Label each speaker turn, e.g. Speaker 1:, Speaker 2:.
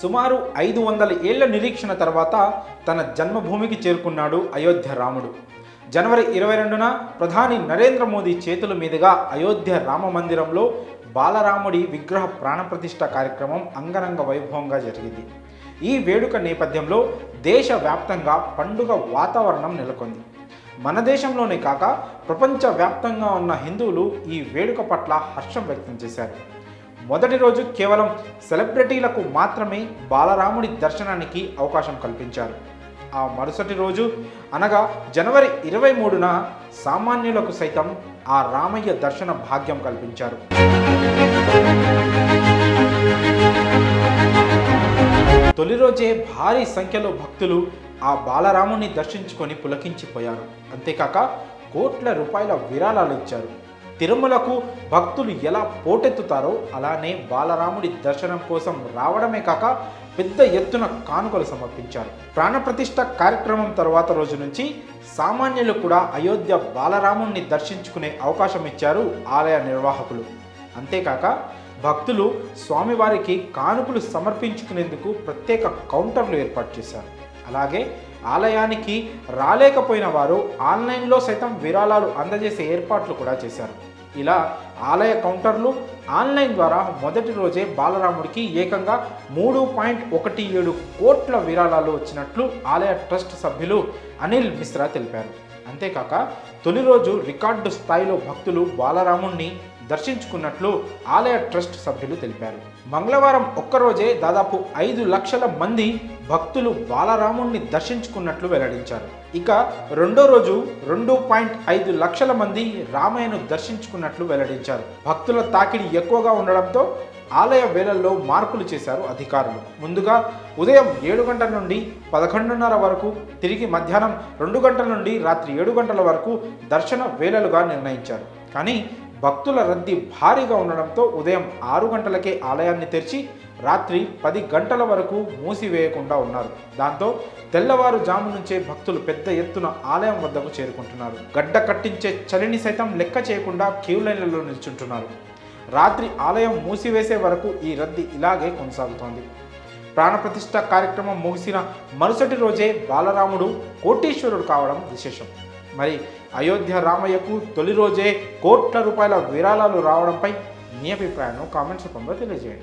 Speaker 1: సుమారు ఐదు వందల ఏళ్ళ నిరీక్షణ తర్వాత తన జన్మభూమికి చేరుకున్నాడు అయోధ్య రాముడు. జనవరి ఇరవై రెండున ప్రధాని నరేంద్ర మోదీ చేతుల మీదుగా అయోధ్య రామ మందిరంలో బాలరాముడి విగ్రహ ప్రాణప్రతిష్ఠ కార్యక్రమం అంగరంగ వైభవంగా జరిగింది. ఈ వేడుక నేపథ్యంలో దేశవ్యాప్తంగా పండుగ వాతావరణం నెలకొంది. మన దేశంలోనే కాక ప్రపంచవ్యాప్తంగా ఉన్న హిందువులు ఈ వేడుక పట్ల హర్షం వ్యక్తం చేశారు. మొదటి రోజు కేవలం సెలబ్రిటీలకు మాత్రమే బాలరాముడి దర్శనానికి అవకాశం కల్పించారు. ఆ మరుసటి రోజు అనగా జనవరి ఇరవై మూడున సామాన్యులకు సైతం ఆ రామయ్య దర్శన భాగ్యం కల్పించారు. తొలి రోజే భారీ సంఖ్యలో భక్తులు ఆ బాలరాముని దర్శించుకొని పులకించిపోయారు. అంతేకాక కోట్ల రూపాయల విరాళాలు ఇచ్చారు. తిరుమలకు భక్తులు ఎలా పోటెత్తుతారో అలానే బాలరాముడి దర్శనం కోసం రావడమే కాక పెద్ద ఎత్తున కానుకలు సమర్పించారు. ప్రాణప్రతిష్ఠ కార్యక్రమం తర్వాత రోజు నుంచి సామాన్యులు కూడా అయోధ్య బాలరాముణ్ణి దర్శించుకునే అవకాశం ఇచ్చారు ఆలయ నిర్వాహకులు. అంతేకాక భక్తులు స్వామివారికి కానుకలు సమర్పించుకునేందుకు ప్రత్యేక కౌంటర్లు ఏర్పాటు చేశారు. అలాగే ఆలయానికి రాలేకపోయిన వారు ఆన్లైన్లో సైతం విరాళాలు అందజేసే ఏర్పాట్లు కూడా చేశారు. ఇలా ఆలయ కౌంటర్లు ఆన్లైన్ ద్వారా మొదటి రోజే బాలరాముడికి ఏకంగా మూడు పాయింట్ ఒకటి ఏడు కోట్ల విరాళాలు వచ్చినట్లు ఆలయ ట్రస్ట్ సభ్యులు అనిల్ మిశ్రా తెలిపారు. అంతేకాక తొలి రోజు రికార్డు స్థాయిలో భక్తులు బాలరాముణ్ణి దర్శించుకున్నట్లు ఆలయ ట్రస్ట్ సభ్యులు తెలిపారు. మంగళవారం ఒక్కరోజే దాదాపు ఐదు లక్షల మంది భక్తులు బాలరాముణ్ణి దర్శించుకున్నట్లు వెల్లడించారు. ఇక రెండో రోజు రెండు పాయింట్ ఐదు లక్షల మంది రామయ్యను దర్శించుకున్నట్లు వెల్లడించారు. భక్తుల తాకిడి ఎక్కువగా ఉండడంతో ఆలయ వేళల్లో మార్పులు చేశారు అధికారులు. ముందుగా ఉదయం ఏడు గంటల నుండి పదకొండున్నర వరకు తిరిగి మధ్యాహ్నం రెండు గంటల నుండి రాత్రి ఏడు గంటల వరకు దర్శన వేళలుగా నిర్ణయించారు. కానీ భక్తుల రద్దీ భారీగా ఉండడంతో ఉదయం ఆరు గంటలకే ఆలయాన్ని తెరిచి రాత్రి పది గంటల వరకు మూసివేయకుండా ఉన్నారు. దాంతో తెల్లవారుజాము నుంచే భక్తులు పెద్ద ఎత్తున ఆలయం వద్దకు చేరుకుంటున్నారు. గడ్డ కట్టించే చలిని సైతం లెక్క చేయకుండా క్యూ లైన్లలో నిల్చుంటున్నారు. రాత్రి ఆలయం మూసివేసే వరకు ఈ రద్దీ ఇలాగే కొనసాగుతోంది. ప్రాణప్రతిష్ఠ కార్యక్రమం ముగిసిన మరుసటి రోజే బాలరాముడు కోటీశ్వరుడు కావడం విశేషం. మరి అయోధ్య రామయ్యకు తొలి రోజే కోట్ల రూపాయల విరాళాలు రావడంపై మీ అభిప్రాయాన్ని కామెంట్స్ రూపంలో తెలియజేయండి.